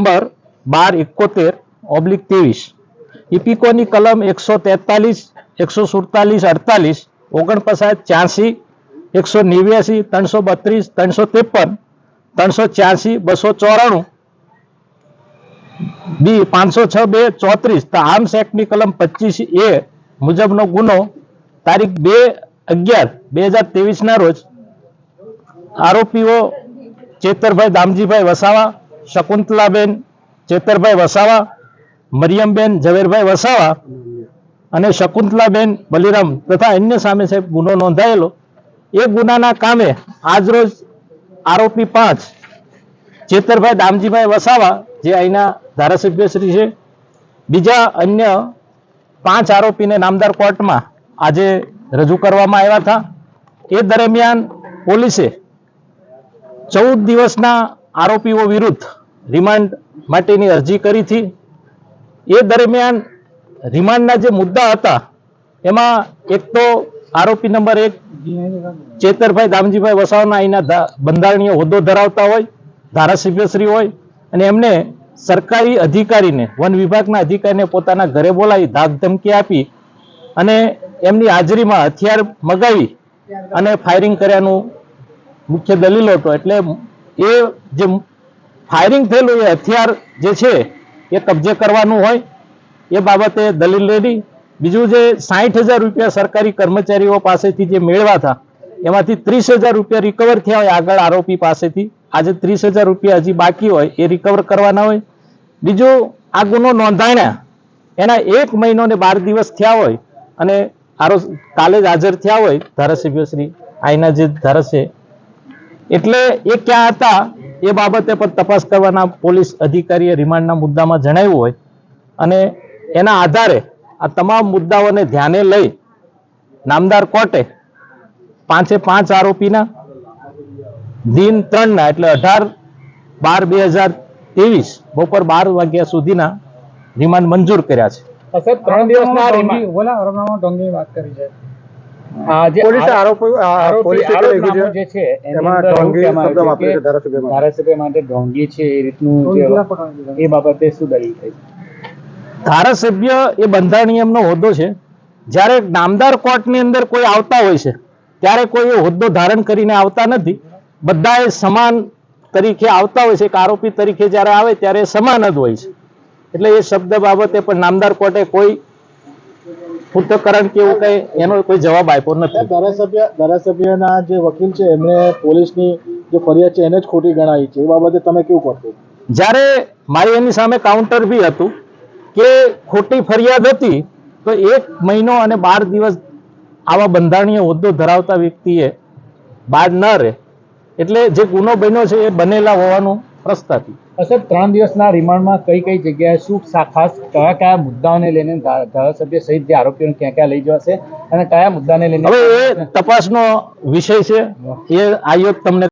Number બાર એકોતેર oblique ત્રેવીસ. ઇપિકોની કલમ એકસો તેતાલીસ, એકસો સુડતાલીસ, અડતાલીસ, ઓગણપચાસ ચારસી એકસો નેવ્યાસી, ત્રણસો બત્રીસ, ત્રણસો ત્રેપન, ત્રણસો ચારસી બસો ચોરાણું. બી, પાંચસો છ, બે, ચોત્રીસ. તો આર્મ્સ એક્ટની કલમ પચીસ એ મુજબનો ગુનો તારીખ બે અગિયાર બે હજાર ત્રેવીસના રોજ આરોપીઓ ચેતરભાઈ દામજીભાઈ વસાવા શકુંતલાબેન, ચેતરભાઈ વસાવા, મરિયમબેન, ઝવેરભાઈ વસાવા અને શકુંતલાબેન બલિરામ તથા અન્ય સામે સાહેબ ગુનો નોંધાયેલો. એ ગુનાના કામે આજરોજ આરોપી પાંચ, ચેતરભાઈ દામજીભાઈ વસાવા, જે અહીંના ધારાસભ્યશ્રી છે, બીજા અન્ય પાંચ આરોપીને નામદાર કોર્ટમાં આજે રજૂ કરવામાં આવ્યા હતા. એ દરમિયાન પોલીસે ચૌદ દિવસના આરોપીઓ વિરુદ્ધ રિમાન્ડ માટેની અરજી કરી હતી. એ દરમિયાન રિમાન્ડના જે મુદ્દા હતા, એમાં એક તો આરોપી નંબર એક ચેતરભાઈ દામજીભાઈ વસાવાના અહીંના બંધારણીય હોદ્દો ધરાવતા હોય ધારાસભ્યશ્રી હોય અને એમને સરકારી અધિકારીને, વન વિભાગના અધિકારીને પોતાના ઘરે બોલાવી ધાક ધમકી આપી અને એમની હાજરીમાં હથિયાર મગાવી અને ફાયરિંગ કર્યાનું મુખ્ય દલીલ હતો. એટલે એ જે ફાયરિંગ થયેલું એ હથિયાર જે છે, એ કબજે કરવાનું હોય. એ બાબતે દલીલ રેડી. બીજું જે સાઠ હજાર રૂપિયા સરકારી કર્મચારીઓ પાસેથી જે મેળવા હતા, એમાંથી ત્રીસ હજાર રૂપિયા રિકવર થયા હોય આગળ આરોપી પાસેથી. આજે ત્રીસ હજાર રૂપિયા હજી બાકી હોય, એ રિકવર કરવાના હોય. બીજું આ ગુનો નોંધાણ્યા. એના એક મહિનો ને બાર દિવસ થયા હોય અને આરો કાલે જ હાજર થયા હોય ધારાસભ્યશ્રી આઈના જે ધારાસભ્ય એટલે એ ક્યાં હતા? એ બાબતે પણ તપાસ કરવાના પોલીસ અધિકારીએ રિમાન્ડના મુદ્દામાં જણાવ્યું હોય અને એના આધારે આ તમામ મુદ્દાઓને ધ્યાને લઈ નામદાર કોર્ટે પાંચે પાંચ આરોપીના દિન ત્રણના એટલે અઢાર બાર બે હજાર ત્રેવીસ બપોર બાર વાગ્યા સુધીના રિમાન્ડ મંજૂર કર્યા છે. સાહેબ ત્રણ દિવસના રિમાન્ડ બોલા વાત કરી છે. ધારાસભ્ય માટે. ધારાસભ્ય માટે ઢોંગી છે એ રીતનું જે એ બાબતે શું દલીલ થઈ? ધારાસભ્ય એ બંધારણીય હોદ્દો છે. જ્યારે નામદાર કોર્ટની અંદર કોઈ આવતા હોય છે ત્યારે કોઈ એ હોદ્દો ધારણ કરીને આવતા નથી. બધા એ સમાન તરીકે આવતા હોય છે એક આરોપી તરીકે જ્યારે આવે ત્યારે સમાન જ હોય છે. એટલે એ શબ્દ બાબતે પણ નામદાર કોર્ટે કોઈ પૃથ્થકરણ કે એવું કઈ એનો કોઈ જવાબ આપ્યો નથી. ધારાસભ્ય ધારાસભ્યના જે વકીલ છે એમણે પોલીસની જે ફરિયાદ છે એને જ ખોટી ગણાવી છે. એ બાબતે તમે કેવું કરશો? જ્યારે મારી એની સામે કાઉન્ટર બી હતું કે ખોટી ફરિયાદ હતી તો એક મહિનો અને બાર દિવસ આવા બંધારણીય હોદ્દો ધરાવતા વ્યક્તિએ બાદ ન રહે. એટલે જે ગુનો બન્યો છે એ બનેલા હોવાનું પ્રસ્તાતી સાહેબ ત્રણ દિવસના રિમાન્ડમાં કઈ કઈ જગ્યાએ શું ખાસ કયા કયા મુદ્દાઓને લઈને ધારાસભ્ય સહિત જે આરોપીઓને ક્યાં ક્યાં લઈ જવાશે અને કયા મુદ્દાને લઈને હવે એ તપાસનો વિષય છે. એ આયોગ તમને